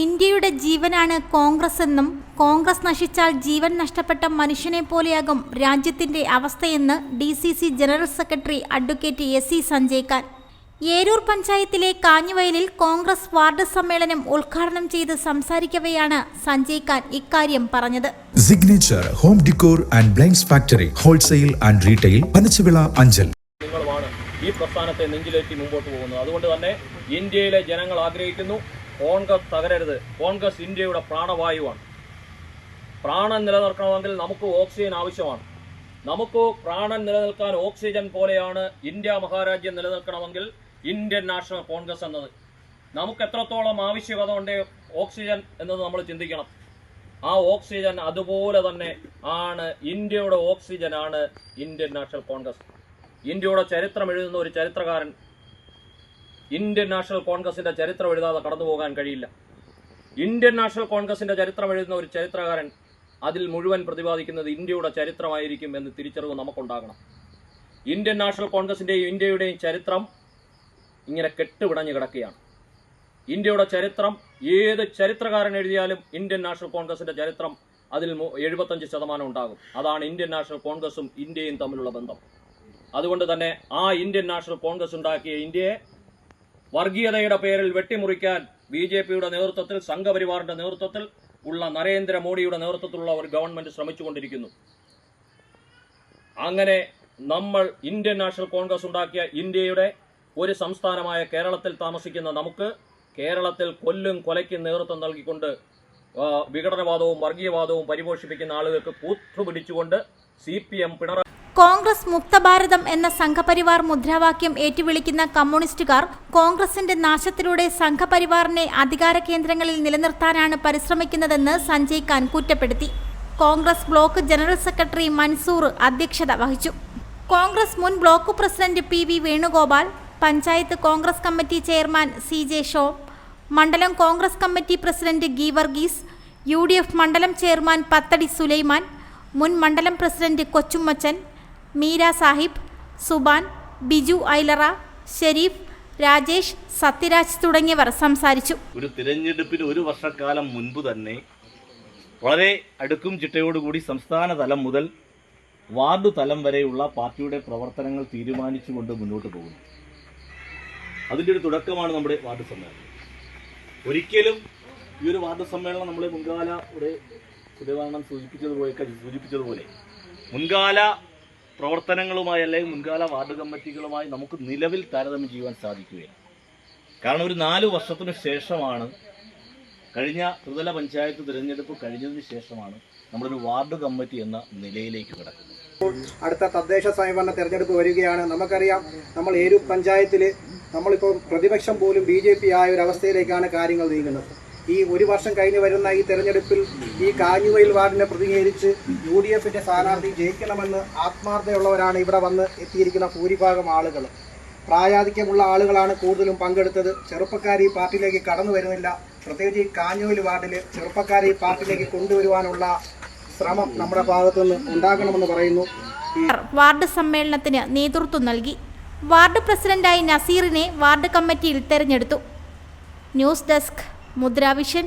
ഇന്ത്യയുടെ ജീവനാണ് കോൺഗ്രസ് എന്നും കോൺഗ്രസ് നശിച്ചാൽ ജീവൻ നഷ്ടപ്പെട്ട മനുഷ്യനെ പോലെയാകും രാജ്യത്തിന്റെ അവസ്ഥയെന്ന് D C C general secretary advocate S C Sanjay Khan Eroor പഞ്ചായത്തിലെ കാഞ്ഞുവയലിൽ കോൺഗ്രസ് വാർഡ് സമ്മേളനം ഉദ്ഘാടനം ചെയ്ത് സംസാരിക്കവെയാണ് സഞ്ജയ് ഖാൻ ഇക്കാര്യം പറഞ്ഞത്. Signature home decor and blinds factory wholesale and retail Panachuvila Anchal ഈ പ്രസ്ഥാനത്തെ നെഞ്ചിലേറ്റി മുമ്പോട്ട് പോകുന്നു. അതുകൊണ്ട് തന്നെ ഇന്ത്യയിലെ ജനങ്ങൾ ആഗ്രഹിക്കുന്നു കോൺഗ്രസ് തകരരുത്. കോൺഗ്രസ് ഇന്ത്യയുടെ പ്രാണവായുവാണ്. പ്രാണൻ നിലനിർത്തണമെങ്കിൽ നമുക്ക് ഓക്സിജൻ ആവശ്യമാണ്. നമുക്ക് പ്രാണൻ നിലനിൽക്കാൻ ഓക്സിജൻ പോലെയാണ് ഇന്ത്യ മഹാരാജ്യം നിലനിൽക്കണമെങ്കിൽ ഇന്ത്യൻ നാഷണൽ കോൺഗ്രസ് എന്നത്. നമുക്ക് എത്രത്തോളം ആവശ്യകത ഉണ്ട് ഓക്സിജൻ എന്നത് നമ്മൾ ചിന്തിക്കണം. ആ ഓക്സിജൻ അതുപോലെ തന്നെ ആണ് ഇന്ത്യയുടെ ഓക്സിജൻ ആണ് ഇന്ത്യൻ നാഷണൽ കോൺഗ്രസ് ഇന്ത്യയുടെ ചരിത്രം എഴുതുന്ന ഒരു ചരിത്രകാരൻ ഇന്ത്യൻ നാഷണൽ കോൺഗ്രസിന്റെ ചരിത്രം എഴുതാതെ കടന്നു പോകാൻ കഴിയില്ല. ഇന്ത്യൻ നാഷണൽ കോൺഗ്രസിന്റെ ചരിത്രം എഴുതുന്ന ഒരു ചരിത്രകാരൻ അതിൽ മുഴുവൻ പ്രതിപാദിക്കുന്നത് ഇന്ത്യയുടെ ചരിത്രമായിരിക്കും എന്ന് തിരിച്ചറിവ് നമുക്കുണ്ടാകണം. ഇന്ത്യൻ നാഷണൽ കോൺഗ്രസിന്റെയും ഇന്ത്യയുടെയും ചരിത്രം ഇങ്ങനെ കെട്ടുപിടഞ്ഞു കിടക്കുകയാണ്. ഇന്ത്യയുടെ ചരിത്രം ഏത് ചരിത്രകാരൻ എഴുതിയാലും ഇന്ത്യൻ നാഷണൽ കോൺഗ്രസിന്റെ ചരിത്രം അതിൽ എഴുപത്തഞ്ച് ശതമാനം ഉണ്ടാകും. അതാണ് ഇന്ത്യൻ നാഷണൽ കോൺഗ്രസും ഇന്ത്യയും തമ്മിലുള്ള ബന്ധം. അതുകൊണ്ട് തന്നെ ആ ഇന്ത്യൻ നാഷണൽ കോൺഗ്രസ് ഉണ്ടാക്കിയ ഇന്ത്യയെ വർഗീയതയുടെ പേരിൽ വെട്ടിമുറിക്കാൻ ബി ജെ പിയുടെ നേതൃത്വത്തിൽ സംഘപരിവാറിന്റെ നേതൃത്വത്തിൽ ഉള്ള നരേന്ദ്രമോദിയുടെ നേതൃത്വത്തിലുള്ള ഒരു ഗവൺമെന്റ് ശ്രമിച്ചുകൊണ്ടിരിക്കുന്നു. അങ്ങനെ നമ്മൾ ഇന്ത്യൻ നാഷണൽ കോൺഗ്രസ് ഉണ്ടാക്കിയ ഇന്ത്യയുടെ ഒരു സംസ്ഥാനമായ കേരളത്തിൽ താമസിക്കുന്ന നമുക്ക് കേരളത്തിൽ കൊല്ലും കൊലയ്ക്കും നേതൃത്വം നൽകിക്കൊണ്ട് വിഘടനവാദവും വർഗീയവാദവും പരിപോഷിപ്പിക്കുന്ന ആളുകൾക്ക് കൂത്തുപിടിച്ചുകൊണ്ട് സി പി എം കോൺഗ്രസ് മുക്തഭാരതം എന്ന സംഘപരിവാർ മുദ്രാവാക്യം ഏറ്റുവിളിക്കുന്ന കമ്മ്യൂണിസ്റ്റുകാർ കോൺഗ്രസിന്റെ നാശത്തിലൂടെ സംഘപരിവാറിനെ അധികാര കേന്ദ്രങ്ങളിൽ നിലനിർത്താനാണ് പരിശ്രമിക്കുന്നതെന്ന് സഞ്ജയ് ഖാൻ കുറ്റപ്പെടുത്തി. Congress block general secretary Mansoor അധ്യക്ഷത വഹിച്ചു. കോൺഗ്രസ് മുൻ block president P V Venugopal panchayat Congress committee chairman C J show മണ്ഡലം കോൺഗ്രസ് കമ്മിറ്റി പ്രസിഡന്റ് ഗി വർഗീസ് യു ഡി എഫ് മണ്ഡലം ചെയർമാൻ പത്തടി സുലൈമാൻ മുൻ മണ്ഡലം പ്രസിഡന്റ് കൊച്ചുമ്മച്ചൻ മീര സാഹിബ് സുബാൻ ബിജു ഐലറ ഷെരീഫ് രാജേഷ് സത്യരാജ് തുടങ്ങിയവർ സംസാരിച്ചു. ഒരു തിരഞ്ഞെടുപ്പിന് ഒരു വർഷക്കാലം മുൻപ് തന്നെ വളരെ അടുക്കും ചിട്ടയോടുകൂടി സംസ്ഥാന തലം മുതൽ വാർഡ് തലം വരെയുള്ള പാർട്ടിയുടെ പ്രവർത്തനങ്ങൾ തീരുമാനിച്ചുകൊണ്ട് മുന്നോട്ട് പോകുന്നു. അതിന്റെ ഒരു തുടക്കമാണ് നമ്മുടെ വാർഡ് സമ്മേളനം. ഒരിക്കലും ഈ ഒരു വാർഡ് സമ്മേളനം നമ്മളെ മുൻകാല ഒരു സുദേവാനന്ദം സൂചിപ്പിച്ചതുപോലെ സൂചിപ്പിച്ചതുപോലെ മുൻകാല പ്രവർത്തനങ്ങളുമായി അല്ലെങ്കിൽ മുൻകാല വാർഡ് കമ്മിറ്റികളുമായി നമുക്ക് നിലവിൽ താരതമ്യം ചെയ്യുവാൻ സാധിക്കുകയില്ല കാരണം ഒരു നാല് വർഷത്തിനു ശേഷമാണ് കഴിഞ്ഞ ത്രിതല പഞ്ചായത്ത് തിരഞ്ഞെടുപ്പ് കഴിഞ്ഞതിന് ശേഷമാണ് നമ്മളൊരു വാർഡ് കമ്മിറ്റി എന്ന നിലയിലേക്ക് കിടക്കുന്നത്. അടുത്ത തദ്ദേശ സ്വയംഭരണ തെരഞ്ഞെടുപ്പ് വരികയാണ്. നമുക്കറിയാം നമ്മൾ ഏരൂർ പഞ്ചായത്തിൽ നമ്മളിപ്പോൾ പ്രതിപക്ഷം പോലും ബി ജെ പി ആയ ഒരു അവസ്ഥയിലേക്കാണ് കാര്യങ്ങൾ നീങ്ങുന്നത്. ഈ ഒരു വർഷം കഴിഞ്ഞ് വരുന്ന ഈ തെരഞ്ഞെടുപ്പിൽ ഈ കാഞ്ഞുവയിൽ വാർഡിനെ പ്രതിനിധീകരിച്ച് യു ഡി എഫിന്റെ സ്ഥാനാർത്ഥി ജയിക്കണമെന്ന് ആത്മാർത്ഥതയുള്ളവരാണ് ഇവിടെ വന്ന് എത്തിയിരിക്കുന്ന ഭൂരിഭാഗം ആളുകൾ. പ്രായാധിക്യമുള്ള ആളുകളാണ് കൂടുതലും പങ്കെടുത്തത്. ചെറുപ്പക്കാർ ഈ പാർട്ടിയിലേക്ക് കടന്നു വരുന്നില്ല. പ്രത്യേകിച്ച് ഈ കാഞ്ഞുവയിൽ വാർഡിൽ ചെറുപ്പക്കാരെ ഈ പാർട്ടിയിലേക്ക് കൊണ്ടുവരുവാനുള്ള ശ്രമം നമ്മുടെ ഭാഗത്തുനിന്ന് ഉണ്ടാകണമെന്ന് പറയുന്നു. വാർഡ് സമ്മേളനത്തിന് നേതൃത്വം നൽകി. വാർഡ് പ്രസിഡന്റായി നസീറിനെ വാർഡ് കമ്മിറ്റിയിൽ തെരഞ്ഞെടുത്തു. News desk. Mudra Vision